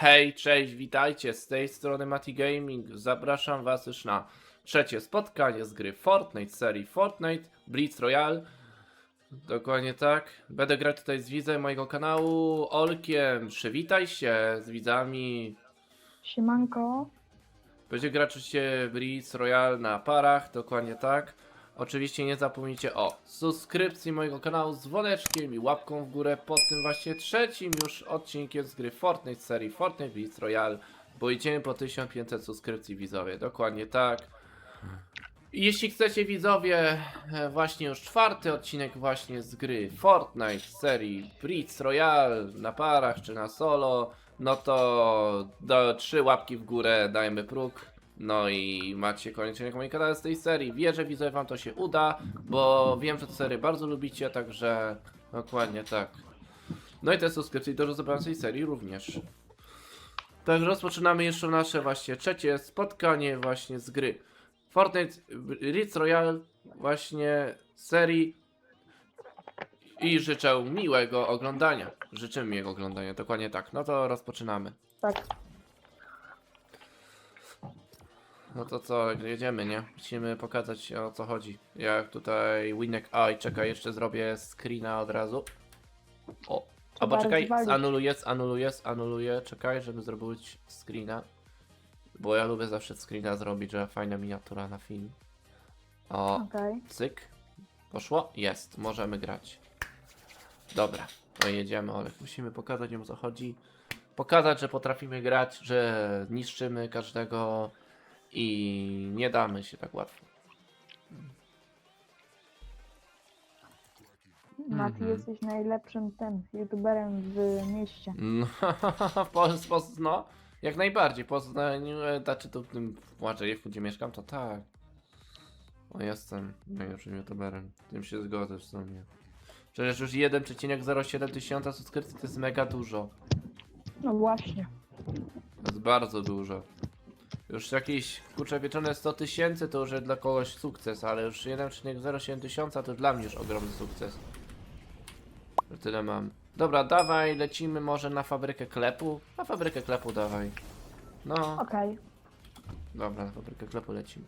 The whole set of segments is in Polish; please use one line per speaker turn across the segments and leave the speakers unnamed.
Hej, cześć, witajcie, z tej strony Mati Gaming. Zapraszam was już na trzecie spotkanie z gry Fortnite, serii Fortnite Blitz Royale. Dokładnie tak. Będę grać tutaj z widzem mojego kanału, Olkiem. Przywitaj się z widzami.
Siemanko.
Będzie grać oczywiście Blitz Royale na parach, dokładnie tak. Oczywiście nie zapomnijcie o subskrypcji mojego kanału z dzwoneczkiem i łapką w górę pod tym właśnie trzecim już odcinkiem z gry Fortnite z serii Fortnite Blitz Royale, bo idziemy po 1500 subskrypcji widzowie, dokładnie tak. Jeśli chcecie widzowie, e, właśnie już czwarty odcinek właśnie z gry Fortnite z serii Blitz Royale na parach czy na solo, no to do trzy łapki w górę dajmy próg. No i macie odcinek mojego kanału z tej serii. Wierzę widzowie wam to się uda, bo wiem, że tę serię bardzo lubicie, także dokładnie tak. No i te subskrypcje do rozebrania tej serii również. Także rozpoczynamy jeszcze nasze właśnie trzecie spotkanie właśnie z gry Fortnite Ritz Royale właśnie serii i życzę miłego oglądania. Życzę miłego oglądania, dokładnie tak. No to rozpoczynamy.
Tak.
No to co, jedziemy, nie? Musimy pokazać o co chodzi. Jak tutaj Winek Eye, czekaj, jeszcze zrobię screena od razu. O, albo
Trzeba
czekaj, anuluję, anuluję, anuluję, czekaj, żeby zrobić screena. Bo ja lubię zawsze screena zrobić, że fajna miniatura na film. O,
Okej.
cyk. Poszło? Jest, możemy grać. Dobra, to jedziemy, Olek. Musimy pokazać im o co chodzi. Pokazać, że potrafimy grać, że niszczymy każdego i nie damy się tak łatwo.
Mati,
Mhm.
jesteś najlepszym ten youtuberem w mieście.
No, po, po, no jak najbardziej. Poznaniu, e, znaczy tu w tym Łażejewu, gdzie mieszkam, to tak. O, jestem najlepszym youtuberem. Tym się zgodzę w sumie. Przecież już 1,07 tysiąca subskrypcji to jest mega dużo.
No właśnie.
To jest bardzo dużo. Już jakieś kurczę wieczone 100 tysięcy to już jest dla kogoś sukces, ale już 1,07 tysiąca to dla mnie już ogromny sukces. Że tyle mam. Dobra, dawaj, lecimy może na fabrykę klepu. Na fabrykę klepu dawaj. No,
Okej.
dobra, na fabrykę klepu lecimy.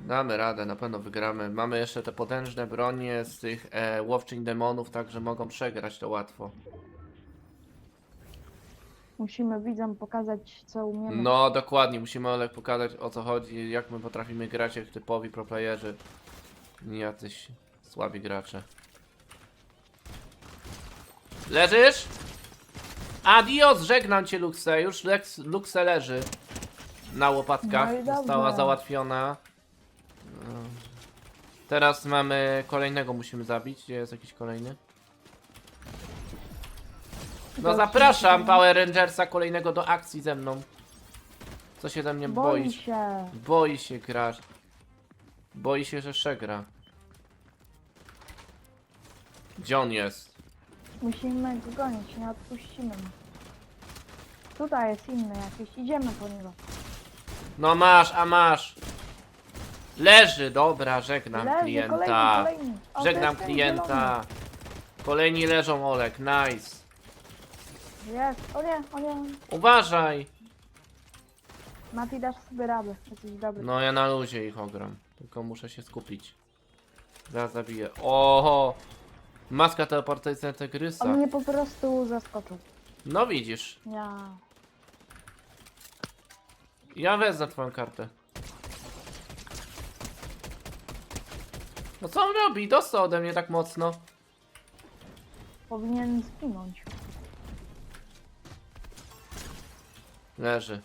Damy radę, na pewno wygramy. Mamy jeszcze te potężne bronie z tych e, łowczyń demonów, także mogą przegrać to łatwo.
Musimy widzom pokazać, co umiemy.
No dokładnie, musimy Olek pokazać o co chodzi, jak my potrafimy grać jak typowi proplayerzy. Nie jacyś słabi gracze. Leżysz? Adios, żegnam cię Luxe, już Lex, Luxe leży. Na łopatkach,
No i dobrze.
została załatwiona. Teraz mamy kolejnego musimy zabić, gdzie jest jakiś kolejny? No zapraszam Power Rangersa kolejnego do akcji ze mną. Co się ze mnie
Boi
boisz?
się.
Boi się grać. Boi się, że przegra. Gdzie on jest?
Musimy go gonić, nie odpuścimy mu. Tutaj jest inny jakiś, idziemy po niego.
No masz, a masz. Leży, dobra, żegnam
Leży,
klienta.
kolejny, kolejny. O, to
Żegnam
jest ten
klienta. Kolejni leżą, Olek, nice.
Jest, o nie, o nie.
Uważaj.
Mati, dasz sobie radę, jesteś dobry.
No ja na luzie ich ogram. Tylko muszę się skupić. Zaraz zabiję. Oho! Maska teleportacyjna tygrysa.
On mnie po prostu zaskoczył.
No widzisz.
Ja.
Ja wezmę twoją kartę. No co on robi? Dostał ode mnie tak mocno.
Powinien zginąć.
Leży.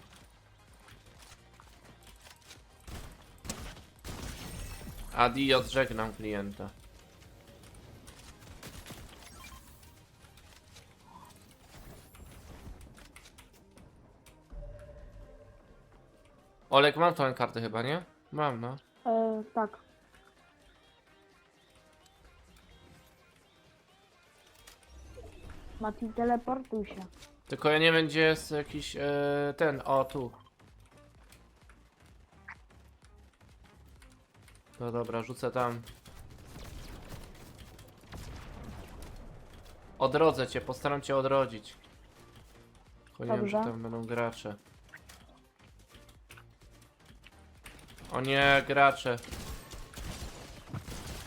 Adios, żegnam klienta. Olek, mam twoją kartę chyba, nie? Mam, no.
E, tak. Mati, teleportuj się.
Tylko ja nie wiem, gdzie jest jakiś e, ten, o tu. No dobra, rzucę tam. Odrodzę cię, postaram cię odrodzić. Tylko nie wiem,
Dobrze.
tam będą gracze. O nie, gracze.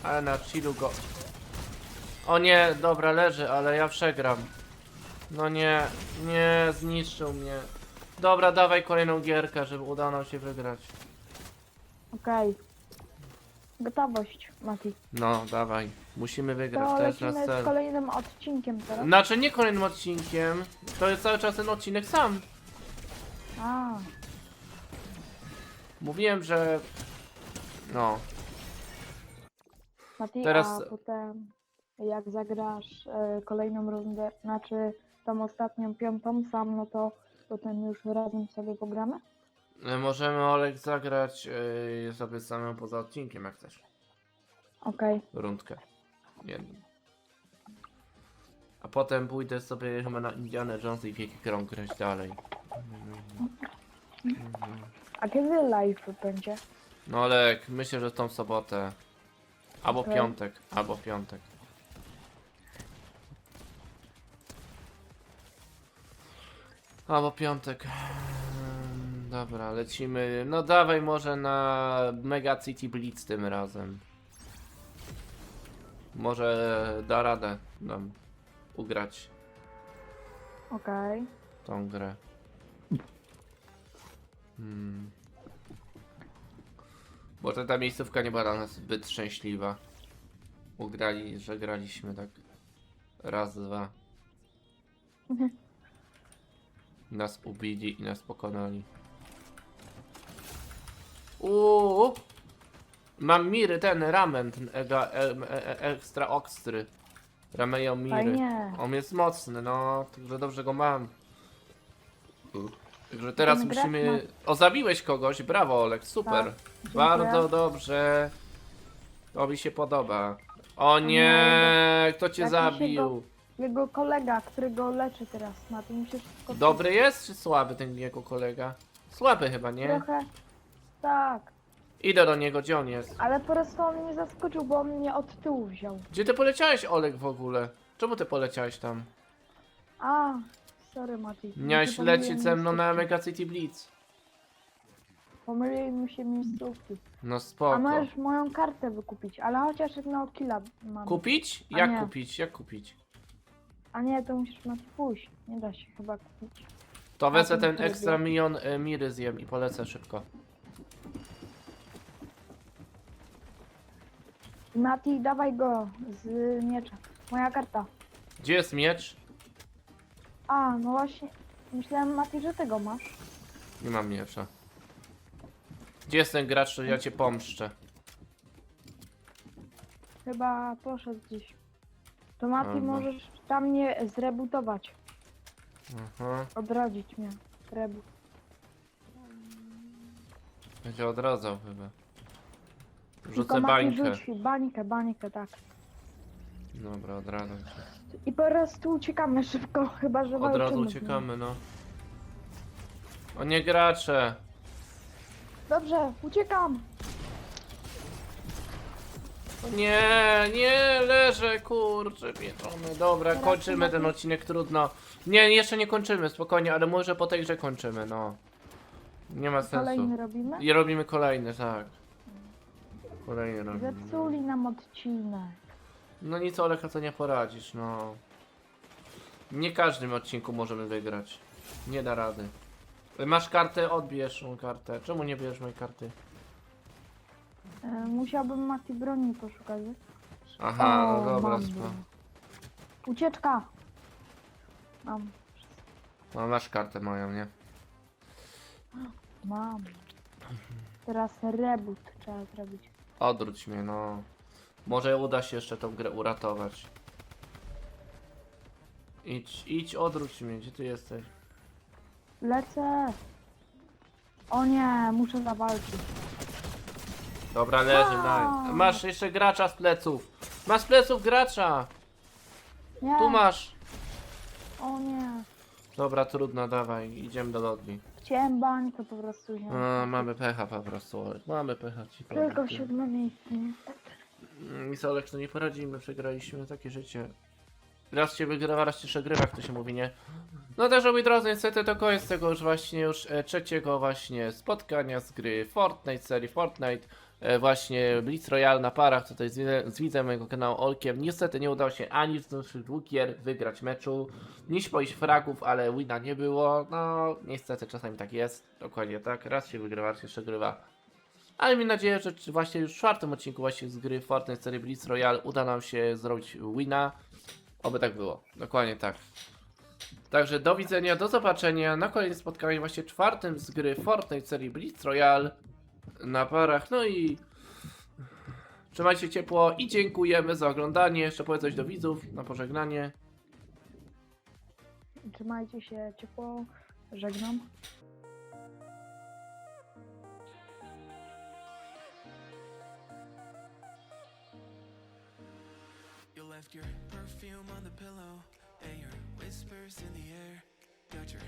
Ale na chillu go. O nie, dobra, leży, ale ja przegram. No nie, nie, zniszczył mnie. Dobra, dawaj kolejną gierkę, żeby udało nam się wygrać.
Okej. Gotowość, Mati.
No, dawaj. Musimy wygrać,
To
to jest
lecimy
nasz
z
cel.
kolejnym odcinkiem teraz.
Znaczy nie kolejnym odcinkiem, to jest cały czas ten odcinek sam.
A,
Mówiłem, że... No,
Mati,
Teraz-
a potem jak zagrasz e, kolejną rundę, znaczy tą ostatnią, piątą sam, no to potem już razem sobie pogramy?
e, możemy Olek zagrać yy, sobie samym poza odcinkiem, jak chcesz.
Okej.
Rundkę. Jedną. A potem pójdę sobie chyba na Indiana Jones i Wielki Krąg grać dalej.
A kiedy live będzie?
No Olek, myślę, że tą sobotę. Albo
Okej.
piątek, albo piątek. Albo piątek. Dobra, lecimy. No dawaj może na Mega City Blitz tym razem. Może da radę nam ugrać
Okej.
tą grę. Hmm. Bo ta, ta miejscówka nie była dla nas zbyt szczęśliwa. Ugrali, że graliśmy tak raz, dwa. Nas ubili i nas pokonali. Uuu! Mam miry, ten ramen, ten ega, e, e, e, ekstra okstry. Rameją miry.
Fajnie.
On jest mocny, no, także dobrze go mam. Także teraz musimy... O, zabiłeś kogoś, brawo Olek, super.
Tak,
Bardzo dobrze. To mi się podoba. O nie, kto cię
mi się
zabił?
Jego kolega, który go leczy teraz, Mati, musisz tylko...
Dobry jest czy słaby ten jego kolega? Słaby chyba, nie?
Trochę... Tak,
Idę do niego, gdzie on jest?
ale po prostu on mnie zaskoczył, bo on mnie od tyłu wziął.
Gdzie ty poleciałeś Olek w ogóle? Czemu ty poleciałeś tam?
A, sorry Mati.
Miałeś
Pomyliłem
lecieć ze mną na
miejscówki.
Mega City Blitz.
Pomyliły mi się miejscówki.
No
A
spoko.
możesz moją kartę wykupić, ale chociaż jednego killa mam.
Kupić?
A
Jak
nie.
kupić? Jak kupić?
A nie, to musisz Mati pójść. Nie da się chyba kupić.
To wezmę ten ekstra milion y, miry zjem i polecę szybko.
Mati, dawaj go z miecza. Moja karta.
Gdzie jest miecz?
A, no właśnie. Myślałem Mati, że tego masz.
Nie mam miecza. Gdzie jest ten gracz, to ja cię pomszczę.
Chyba poszedł gdzieś. To Mati
Albo.
możesz tam mnie zrebutować.
Aha.
Odrodzić mnie. Rebut.
Będzie odradzał chyba.
Tylko
Rzucę
Mati
bańkę.
rzuć bańkę, bańkę, tak.
Dobra, odradzam się.
I po prostu uciekamy szybko, chyba że
Od razu
walczymy z nim.
uciekamy, no. O nie gracze!
Dobrze, uciekam!
Nie, nie, leżę, kurczę, pieczony. Dobra, kończymy ten odcinek, trudno. Nie, jeszcze nie kończymy, spokojnie, ale może po tej grze kończymy, no. Nie ma sensu.
Kolejny robimy?
I robimy kolejny, tak. Kolejny robimy.
Zepsuli nam odcinek.
No nic, Oleka, co nie poradzisz, no. Nie każdym odcinku możemy wygrać. Nie da rady. Masz kartę, odbierz tą kartę. Czemu nie bierzesz mojej karty?
E, musiałbym Mati broni poszukać. wiesz?
Aha,
O,
no dobra,
mam broń. Ucieczka! Mam,
No masz kartę moją, nie?
mam. Teraz reboot trzeba zrobić.
Odwróć mnie, no. Może uda się jeszcze tą grę uratować. Idź, idź, odwróć mnie, gdzie ty jesteś?
Lecę! O nie, muszę zawalczyć.
Dobra, leży, daj. Masz jeszcze gracza z pleców. Masz z pleców gracza!
Nie!
Tu masz!
O nie!
Dobra, trudno, dawaj, idziemy do lobby.
Chciałem bańkę po prostu wziąć.
A, mamy pecha po prostu, Olek. Mamy pecha ci powiem.
Tylko siódme miejsce, nie?
Nic Olek, to nie poradzimy, przegraliśmy takie życie. raz się wygrywa, raz się przegrywa, jak to się mówi, nie? No też, moi drodzy, niestety to koniec tego już właśnie już e, trzeciego właśnie spotkania z gry Fortnite, serii Fortnite. E, właśnie Blitz Royale na parach, tutaj z, widzem- z widzem mojego kanału Olkiem. Niestety nie udało się ani z naszych dwóch gier wygrać meczu, niż poiść fragów, ale wina nie było. No, niestety czasami tak jest, dokładnie tak. Raz się wygrywa, raz się przegrywa. Ale mam nadzieję, że właśnie już w czwartym odcinku właśnie z gry Fortnite serii Blitz Royale uda nam się zrobić wina. Oby tak było, dokładnie tak. Także do widzenia, do zobaczenia na kolejnym spotkaniu właśnie czwartym z gry Fortnite serii Blitz Royale na parach. No i trzymajcie się ciepło i dziękujemy za oglądanie. Jeszcze powiedz coś do widzów na pożegnanie.
Trzymajcie się ciepło. Żegnam.
You left your perfume on the pillow and your whispers in the air. Got your